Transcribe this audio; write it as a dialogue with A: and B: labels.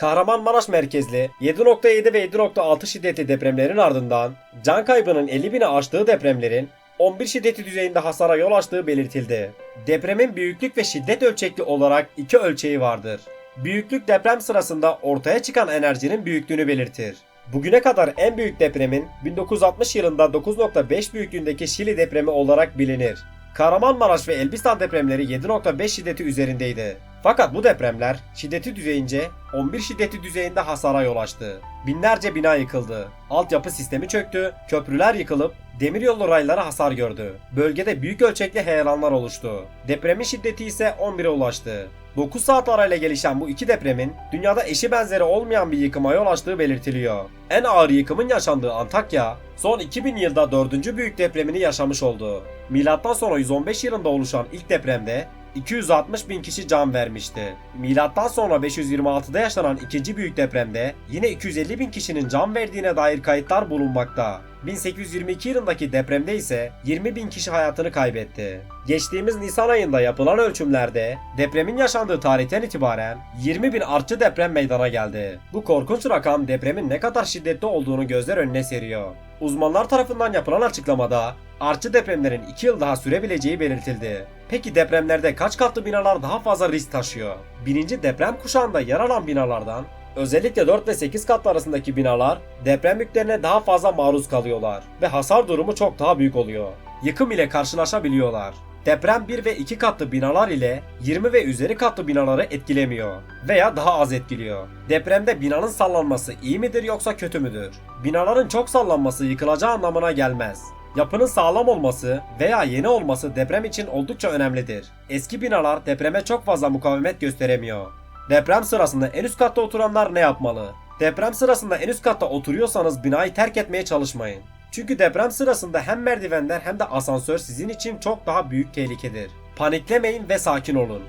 A: Kahramanmaraş merkezli 7.7 ve 7.6 şiddetli depremlerin ardından can kaybının 50 bini aştığı depremlerin 11 şiddeti düzeyinde hasara yol açtığı belirtildi. Depremin büyüklük ve şiddet ölçekli olarak iki ölçeği vardır. Büyüklük deprem sırasında ortaya çıkan enerjinin büyüklüğünü belirtir. Bugüne kadar en büyük depremin 1960 yılında 9.5 büyüklüğündeki Şili depremi olarak bilinir. Kahramanmaraş ve Elbistan depremleri 7.5 şiddeti üzerindeydi. Fakat bu depremler şiddeti düzeyince 11 şiddeti düzeyinde hasara yol açtı. Binlerce bina yıkıldı. Altyapı sistemi çöktü, köprüler yıkılıp demiryolu rayları hasar gördü. Bölgede büyük ölçekli heyelanlar oluştu. Depremin şiddeti ise 11'e ulaştı. 9 saat arayla gelişen bu iki depremin dünyada eşi benzeri olmayan bir yıkıma yol açtığı belirtiliyor. En ağır yıkımın yaşandığı Antakya, son 2000 yılda 4. büyük depremini yaşamış oldu. Milattan sonra 115 yılında oluşan ilk depremde 260 bin kişi can vermişti. Milattan sonra 526'da yaşanan ikinci büyük depremde yine 250 bin kişinin can verdiğine dair kayıtlar bulunmakta. 1822 yılındaki depremde ise 20 bin kişi hayatını kaybetti. Geçtiğimiz Nisan ayında yapılan ölçümlerde depremin yaşandığı tarihten itibaren 20 bin artçı deprem meydana geldi. Bu korkunç rakam depremin ne kadar şiddetli olduğunu gözler önüne seriyor. Uzmanlar tarafından yapılan açıklamada artçı depremlerin 2 yıl daha sürebileceği belirtildi. Peki depremlerde kaç katlı binalar daha fazla risk taşıyor? Birinci deprem kuşağında yer alan binalardan Özellikle 4 ve 8 katlı arasındaki binalar deprem yüklerine daha fazla maruz kalıyorlar ve hasar durumu çok daha büyük oluyor. Yıkım ile karşılaşabiliyorlar. Deprem 1 ve 2 katlı binalar ile 20 ve üzeri katlı binaları etkilemiyor veya daha az etkiliyor. Depremde binanın sallanması iyi midir yoksa kötü müdür? Binaların çok sallanması yıkılacağı anlamına gelmez. Yapının sağlam olması veya yeni olması deprem için oldukça önemlidir. Eski binalar depreme çok fazla mukavemet gösteremiyor. Deprem sırasında en üst katta oturanlar ne yapmalı? Deprem sırasında en üst katta oturuyorsanız binayı terk etmeye çalışmayın. Çünkü deprem sırasında hem merdivenler hem de asansör sizin için çok daha büyük tehlikedir. Paniklemeyin ve sakin olun.